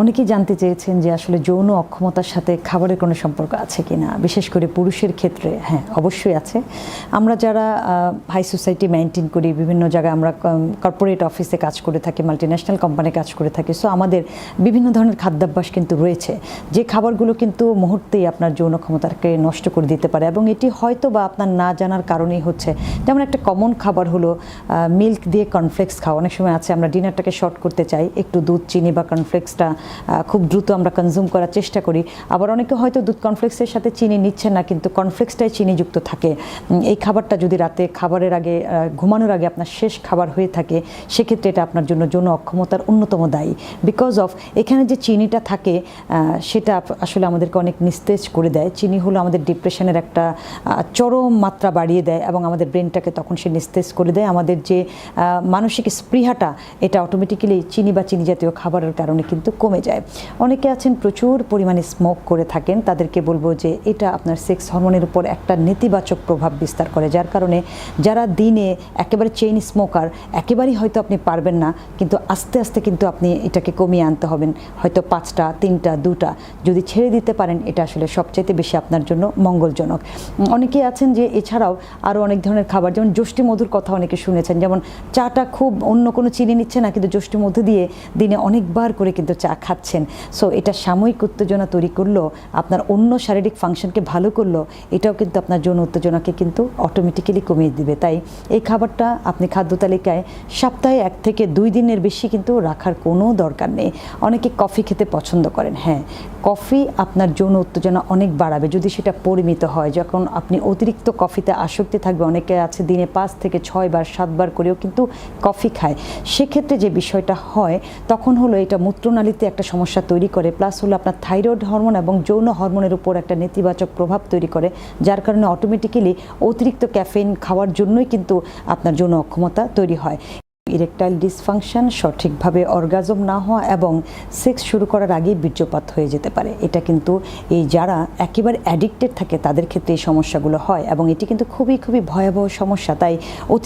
অনেকেই জানতে চেয়েছেন যে আসলে যৌন অক্ষমতার সাথে খাবারের কোনো সম্পর্ক আছে কিনা, বিশেষ করে পুরুষের ক্ষেত্রে। হ্যাঁ অবশ্যই আছে। আমরা যারা হাই সোসাইটি মেনটেন করি, বিভিন্ন জায়গায় আমরা কর্পোরেট অফিসে কাজ করে থাকি মাল্টিন্যাশনাল কোম্পানি কাজ করে থাকি সো আমাদের বিভিন্ন ধরনের খাদ্যাভ্যাস কিন্তু রয়েছে। যে খাবারগুলো কিন্তু মুহূর্তেই আপনার যৌন ক্ষমতাকে নষ্ট করে দিতে পারে এবং এটি হয়তো বা আপনার না জানার কারণেই হচ্ছে। যেমন একটা কমন খাবার হলো মিল্ক দিয়ে কর্নফ্লেক্স খাওয়া। অনেক সময় আছে, আমরা ডিনারটাকে শর্ট করতে চাই, একটু দুধ, চিনি বা কর্নফ্লেক্সটা খুব দ্রুত আমরা কনজিউম করার চেষ্টা করি। আবার অনেকে হয়তো দুধ কনফ্লেক্সের সাথে চিনি নিচ্ছে না, কিন্তু কর্নফ্লেক্সটাই চিনিযুক্ত থাকে। এই খাবারটা যদি রাতে খাবারের আগে ঘুমানোর আগে আপনার শেষ খাবার হয়ে থাকে, সেক্ষেত্রে এটা আপনার জন্য যৌন অক্ষমতার অন্যতম দায়ী। বিকজ অফ এখানে যে চিনিটা থাকে সেটা আসলে আমাদেরকে অনেক নিস্তেজ করে দেয়। চিনি হলো আমাদের ডিপ্রেশনের একটা চরম মাত্রা বাড়িয়ে দেয় এবং আমাদের ব্রেনটাকে তখন সে নিস্তেজ করে দেয়। আমাদের যে মানসিক স্পৃহাটা, এটা অটোমেটিক্যালি চিনি বা চিনি জাতীয় খাবারের কারণে কিন্তু কমে যায়। অনেকে আছেন প্রচুর পরিমাণে স্মোক করে থাকেন। তাদেরকে বলব যে এটা আপনার সেক্স হরমোনের উপর একটা নেতিবাচক প্রভাব বিস্তার করে, যার কারণে যারা দিনে একেবারে চেইন স্মোকার একেবারেই হয়তো আপনি পারবেন না, কিন্তু আস্তে আস্তে কিন্তু আপনি এটাকে কমিয়ে আনতে হবেন। হয়তো পাঁচটা, তিনটা, দুটা, যদি ছেড়ে দিতে পারেন, এটা আসলে সবচাইতে বেশি আপনার জন্য মঙ্গলজনক। অনেকে আছেন যে এছাড়াও আরও অনেক ধরনের খাবার, যেমন যষ্টি মধুর কথা অনেকে শুনেছেন, যেমন চাটা খুব অন্য কোনো চিনি নিচ্ছে না, কিন্তু যষ্টি মধু দিয়ে দিনে অনেকবার করে কিন্তু চা খাচ্ছেন। সো এটা সাময়িক উত্তেজনা তৈরি করল, আপনার অন্য শারীরিক ফাংশনকে ভালো করল, এটাও কিন্তু আপনার যৌন উত্তেজনাকে কিন্তু অটোমেটিক্যালি কমিয়ে দিবে। তাই এই খাবারটা আপনি খাদ্য তালিকায় সপ্তাহে এক থেকে দুই দিনের বেশি কিন্তু রাখার কোনো দরকার নেই। অনেকে কফি খেতে পছন্দ করেন হ্যাঁ কফি আপনার যৌন উত্তেজনা অনেক বাড়াবে। যদি সেটা পরিমিত হয়, যখন আপনি অতিরিক্ত কফিতে আসক্তি থাকবে, অনেকে আছে দিনে পাঁচ থেকে ছয় বার সাতবার করেও কিন্তু কফি খায়। সেক্ষেত্রে যে বিষয়টা হয়, তখন হলো এটা মূত্রনালীতে একটা সমস্যা তৈরি করে প্লাস হলো আপনার থাইরয়েড হরমোন এবং যৌন হরমোনের উপর একটা নেতিবাচক প্রভাব তৈরি করে, যার কারণে অটোমেটিক্যালি অতিরিক্ত ক্যাফেইন খাওয়ার জন্যই কিন্তু আপনার যৌন অক্ষমতা তৈরি হয়। ইরেকটাইল ডিসফাংশন সঠিকভাবে অর্গাজম না হওয়া এবং সেক্স শুরু করার আগেই বীর্যপাত হয়ে যেতে পারে। এটা কিন্তু এই যারা একেবারে অ্যাডিক্টেড থাকে তাদের ক্ষেত্রে এই সমস্যাগুলো হয় এবং এটি কিন্তু খুবই খুবই ভয়াবহ সমস্যা। তাই অতি